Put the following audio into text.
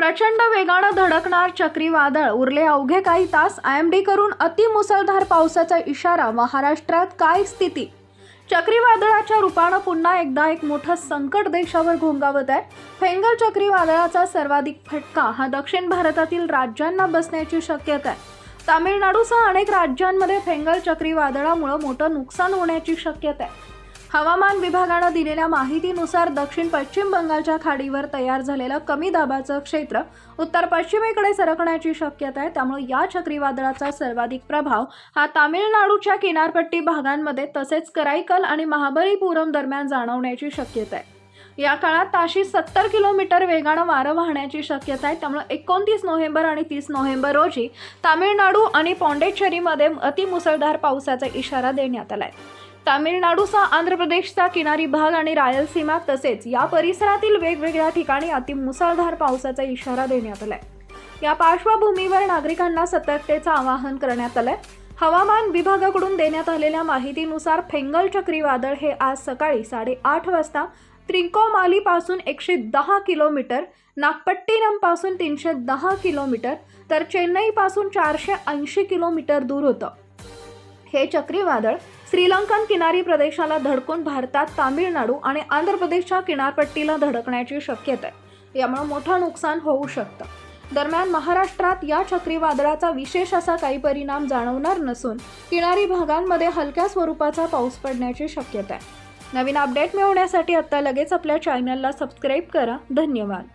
प्रचंड वेगानं धडकणार चक्रीवादळ. उरले अवघे काही तास आय एम डी करून अतिमुसळधार पावसाचा इशारा महाराष्ट्रात काय स्थिती? चक्रीवादळाच्या रूपानं पुन्हा एकदा एक मोठं संकट देशावर घोंगावत आहे. फेंगल चक्रीवादळाचा सर्वाधिक फटका हा दक्षिण भारतातील राज्यांना बसण्याची शक्यता आहे. तामिळनाडूसह अनेक राज्यांमध्ये फेंगल चक्रीवादळामुळं मोठं नुकसान होण्याची शक्यता आहे. हवामान विभागानं दिलेल्या माहितीनुसार दक्षिण पश्चिम बंगालच्या खाडीवर तयार झालेलं कमी दाबाचं क्षेत्र उत्तर पश्चिमेकडे सरकण्याची शक्यता आहे. त्यामुळे या चक्रीवादळाचा सर्वाधिक प्रभाव हा तामिळनाडूच्या किनारपट्टी भागांमध्ये तसेच कराईकल आणि महाबळीपुरम दरम्यान जाणवण्याची शक्यता आहे. या काळात ताशी सत्तर किलोमीटर वेगानं वारं वाहण्याची शक्यता आहे. त्यामुळे एकोणतीस नोव्हेंबर आणि तीस नोव्हेंबर रोजी तामिळनाडू आणि पॉंडेचेरीमध्ये अतिमुसळधार पावसाचा इशारा देण्यात आला आहे तामिळनाडूचा आंध्र प्रदेशचा किनारी भाग आणि रायलसीमा तसेच या परिसरातील वेगवेगळ्या ठिकाणी अतिमुसळधार पावसाचा इशारा देण्यात आलाय. या पार्श्वभूमीवर नागरिकांना सतर्कतेचं आवाहन करण्यात आलंय. हवामान विभागाकडून देण्यात आलेल्या माहितीनुसार फेंगल चक्रीवादळ हे आज सकाळी साडेआठ वाजता त्रिंकोमालीपासून एकशे दहा किलोमीटर नागपट्टिनमपासून तीनशे दहा किलोमीटर तर चेन्नईपासून चारशे ऐंशी किलोमीटर दूर होतं. हे चक्रीवादळ श्रीलंकन किनारी प्रदेशाला धडकून भारतात तामिळनाडू आणि आंध्र प्रदेशच्या किनारपट्टीला धडकण्याची शक्यता आहे. यामुळे मोठं नुकसान होऊ शकतं. दरम्यान महाराष्ट्रात या चक्रीवादळाचा विशेष असा काही परिणाम जाणवणार नसून किनारी भागांमध्ये हलक्या स्वरूपाचा पाऊस पडण्याची शक्यता आहे. नवीन अपडेट मिळवण्यासाठी आत्ता लगेच आपल्या चॅनलला सबस्क्राईब करा. धन्यवाद.